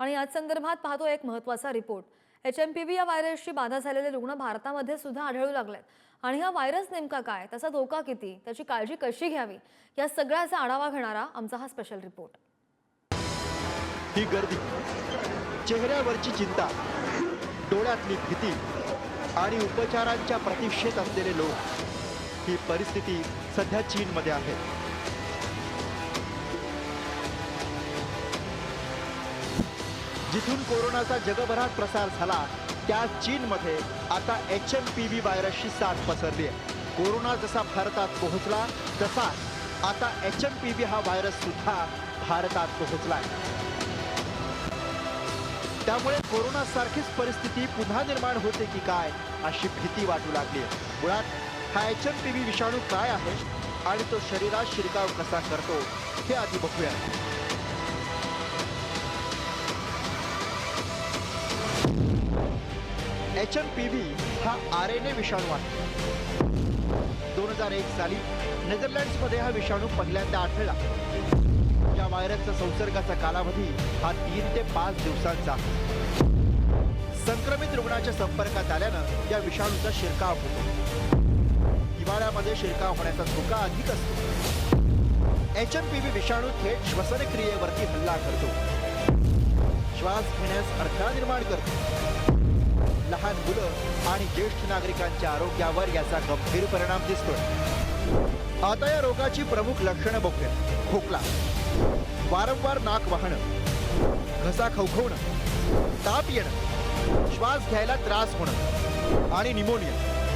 आणि याच संदर्भात पाहतो एक महत्त्वाचा report. H M P V या व्हायरसची बाधा झालेले रुग्ण भारतामध्ये सुद्धा आढळू लागलेत. आणि हा व्हायरस नेमका काय? त्याचा धोका किती? त्याची काळजी कशी घ्यावी? या सगळ्याचा आढावा घेणारा आमचा हा स्पेशल रिपोर्ट ही गर्दी चेहऱ्यावरची चिंता डोळ्यातली भीती आणि उपचारांच्या प्रतीक्षेत असलेले लोक ही परिस्थिती सध्या चीनमध्ये आहे. जिथून कोरोनाचा जगभरात प्रसार झाला त्या चीनमध्ये आता एच एम पी व्ही व्हायरसची साथ पसरली आहे. कोरोना जसा भारतात पोहोचला तसा आता एच एम पी व्ही हा व्हायरस सुद्धा भारतात पोहोचला आहे. त्यामुळे कोरोना सारखीच परिस्थिती पुन्हा निर्माण होते की काय अशी भीती वाटू लागली मुळात हा एच एम पी व्ही विषाणू काय आहे आणि तो शरीरात शिरकाव कसा करतो हे आधी बघूया. एच एम पी व्ही हा आर एन ए विषाणू आहे. दोन हजार एक साली नेदरलँड्समध्ये हा विषाणू पहिल्यांदा आढळला. या व्हायरसचा संसर्गाचा कालावधी हा तीन ते पाच दिवसांचा संक्रमित रुग्णाच्या संपर्कात आल्यानं या विषाणूचा शिरकाव होतो. हिवाळ्यामध्ये शिरकाव होण्याचा धोका अधिक असतो. एच एम पी व्ही विषाणू थेट श्वसनक्रियेवरती हल्ला करतो. श्वास घेण्यास अडथळा निर्माण करतो. आणि ज्येष्ठ नागरिकांच्या आरोग्यावर याचा गंभीर परिणाम दिसतोय. आता या रोगाची प्रमुख लक्षणं बघूया. खोकला वारंवार नाक वाहणं घसा खवखवणं ताप येणं श्वास घ्यायला त्रास होणं आणि निमोनिया.